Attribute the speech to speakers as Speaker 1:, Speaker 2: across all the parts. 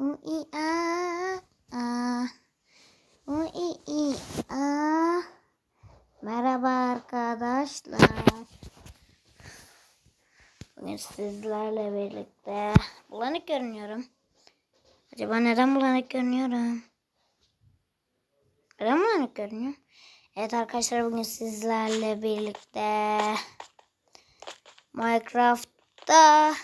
Speaker 1: U i a a. U i i a. Merhaba arkadaşlar. Bugün sizlerle birlikte bulanık görünüyorum. Acaba neden bulanık görünüyorum? Neden bulanık görünüyor? Evet arkadaşlar bugün sizlerle birlikte Minecraft'ta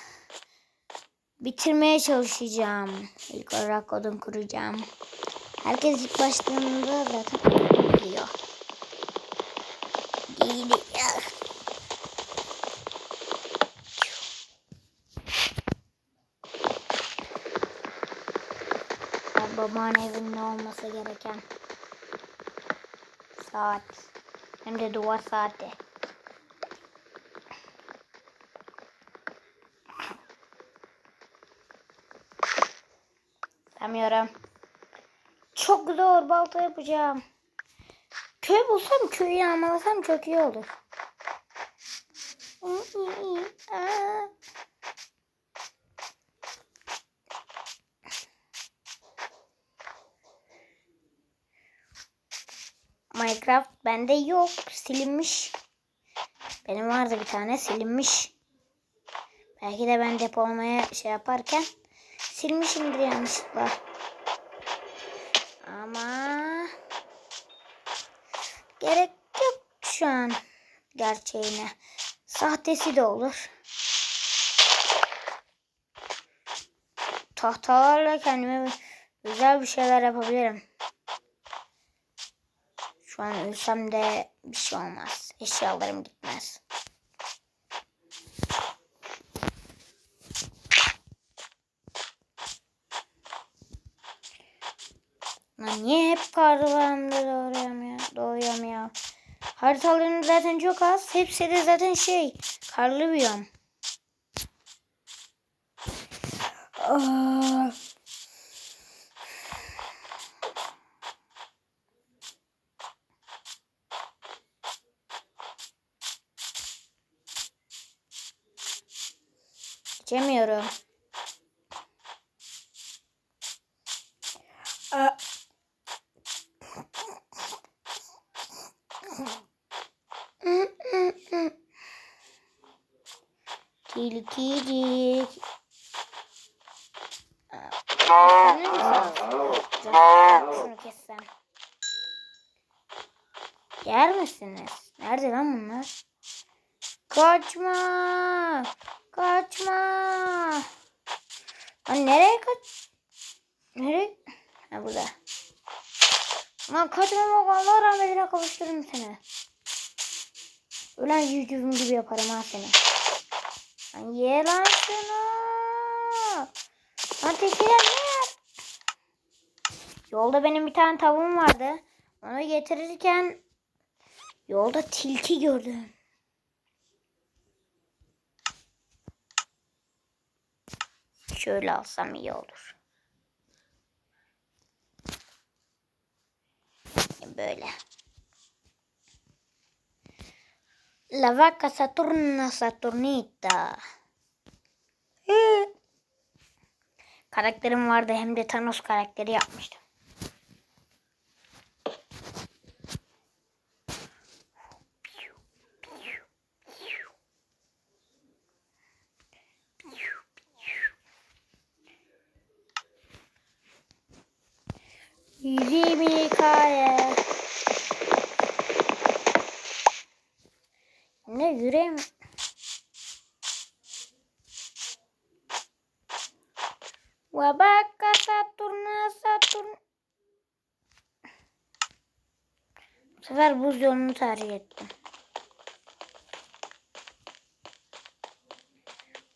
Speaker 1: bitirmeye çalışacağım. İlk olarak odun kuracağım. Herkes ilk başladığında zaten biliyor. Geliyor. Ya Babanın evinde olması gereken saat. Hem de duvar saati. Bilmiyorum. Çok zor balta yapacağım. Köy bulsam köyü yağmalasam çok iyi olur. Minecraft bende yok. Silinmiş. Benim vardı bir tane silinmiş. Belki de ben depolamaya şey yaparken silmişimdir yanlışlıkla. Ama gerek yok şu an gerçeğine. Sahtesi de olur. Tahtalarla kendime güzel bir şeyler yapabilirim. Şu an ölsem de bir şey olmaz. Eşyalarım gitmez. Niye hep ya? Doğuyorum ya. Haritalarım zaten çok az. Hepsi de zaten şey. Karlı biyom. Aa. İçemiyorum. Aa. Tilkicik. Şunu kessem. Yer misiniz? Nerede lan bunlar? Kaçma! Kaçma! Lan nereye kaç? Nereye? Ha burada. Lan kaçmamak Allah rahmetine kavuştururum seni. Ölen yüzüm gibi yaparım ha seni. Lan ye lan şunu. Lan tekiler ne? Yolda benim bir tane tavuğum vardı. Onu getirirken yolda tilki gördüm. Şöyle alsam iyi olur. Böyle. La vaca Saturna Saturnita. Hı. Karakterim vardı hem de Thanos karakteri yapmıştım. Yüzü bir hikaye. Ne yüreğim? Wabaka Saturna Saturn. Sefer buz yolunu tercih ettim.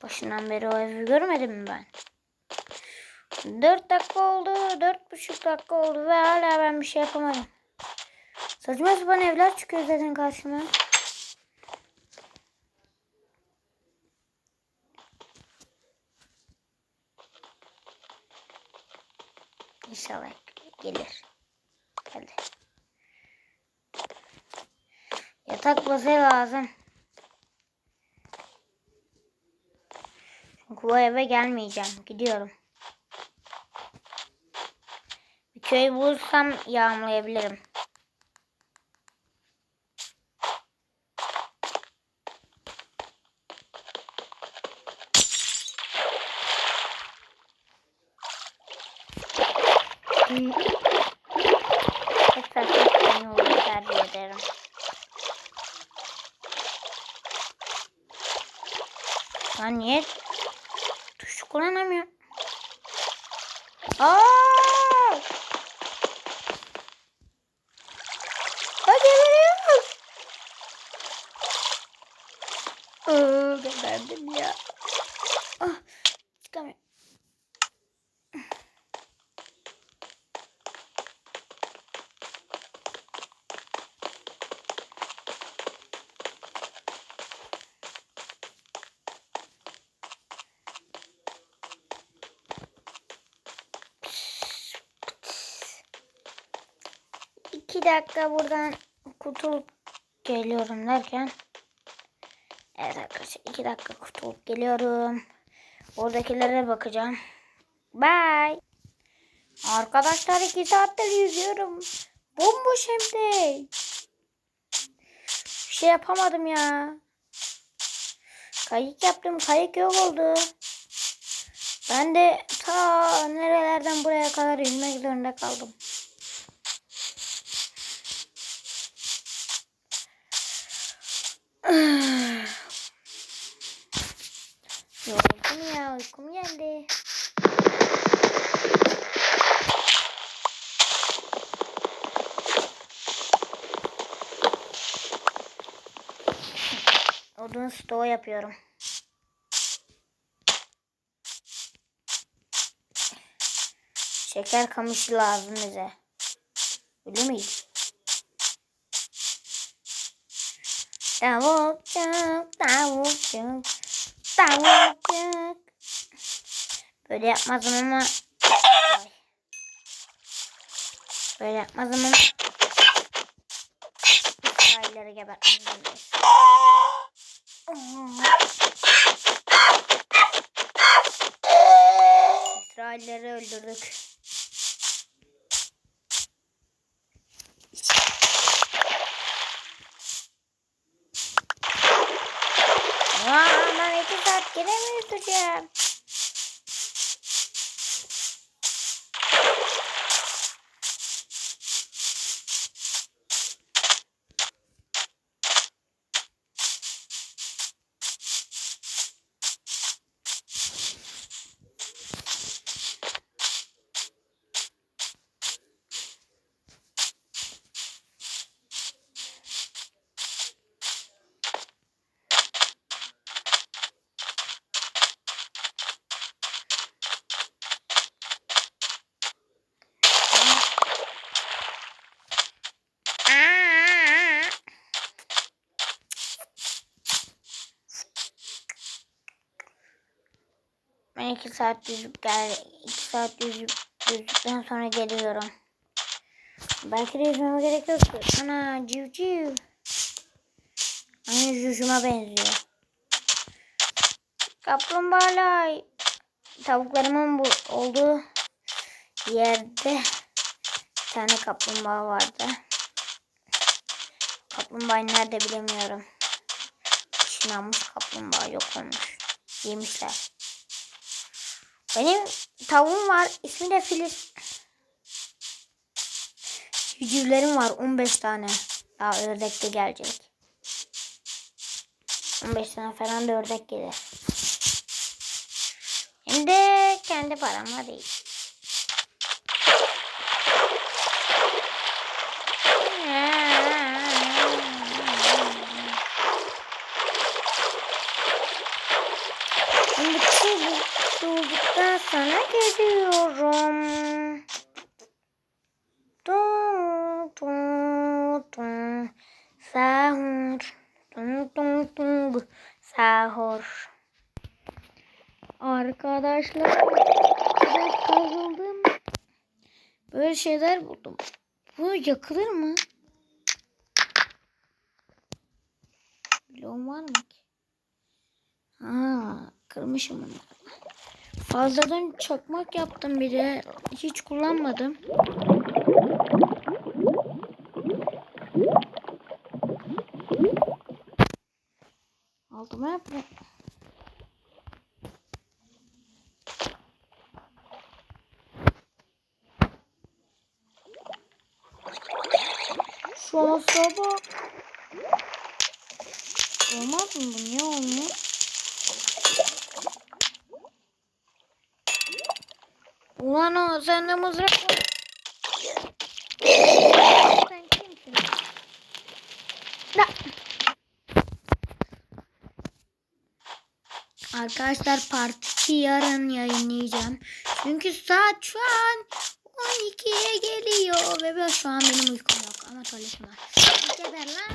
Speaker 1: Başından beri o evi görmedim ben? Dört dakika oldu, dört buçuk dakika oldu ve hala ben bir şey yapamadım. Saçma sapan evler çıkıyor zaten karşıma. İnşallah gelir. Geldi. Yatak masaya lazım. Çünkü bu eve gelmeyeceğim. Gidiyorum. Bir köy bulursam yağmurlayabilirim. Lan niye tuş kullanamıyorum? Aa! Hadi veriyorum. Aa, geberdim ya. İki dakika buradan kurtulup geliyorum derken Evet arkadaşlar iki dakika kurtulup geliyorum. Oradakilere bakacağım. Bye. Arkadaşlar iki saattir yüzüyorum. Bomboş hem de. Bir şey yapamadım ya. Kayık yaptım. Kayık yok oldu. Ben de ta nerelerden buraya kadar yüzmek zorunda kaldım. Yoruldum ya uykum geldi. Odun stoğu yapıyorum. Şeker kamışı lazım bize. Öyle miydi? Tavukçuk, tavukçuk, tavukçuk. Böyle yapmazdım ama... Böyle yapmazdım ama... İsrailleri gebertmem zorundayız. İsrailleri öldürdük. Aa, ben iki 2 saat düzüp gel 2 saat düzüp düzdükten sonra geliyorum. Belki de yüzmeme gerek yok ki. Ana civciv. Aynı cücüme benziyor. Kaplumbağalar tavuklarımın bu olduğu yerde bir tane kaplumbağa vardı. Kaplumbağa nerede bilemiyorum. Çinanmış kaplumbağa yok olmuş. Yemişler. Benim tavuğum var. İsmi de Filiz. Cücülerim var 15 tane. Daha ördek de gelecek. 15 tane falan da ördek gelir. Hem de kendi paramla değil. Tum tum tum sahur. Arkadaşlar biraz kazıldım. Böyle şeyler buldum. Bu yakılır mı? Bloğum var mı ki? Ha, kırmışım onu. Fazladan çakmak yaptım bir de. Hiç kullanmadım. Altıma yapma. Şansa bak. Olmaz mı bu? Niye olmuyor? Arkadaşlar part 2 yarın yayınlayacağım. Çünkü saat şu an 12'ye geliyor ve ben şu an benim uykum yok ama tuvaletim var. Geber lan.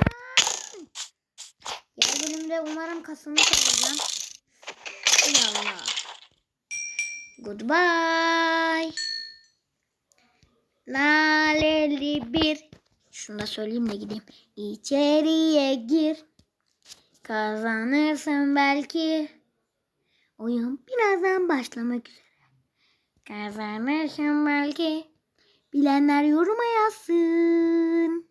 Speaker 1: Diğer bölümde umarım kasımı çalacağım. Yallah. Goodbye. Laleli bir. Şunu da söyleyeyim de gideyim. İçeriye gir. Kazanırsın belki. Oyun birazdan başlamak üzere. Kazanırsın belki. Bilenler yoruma yazsın.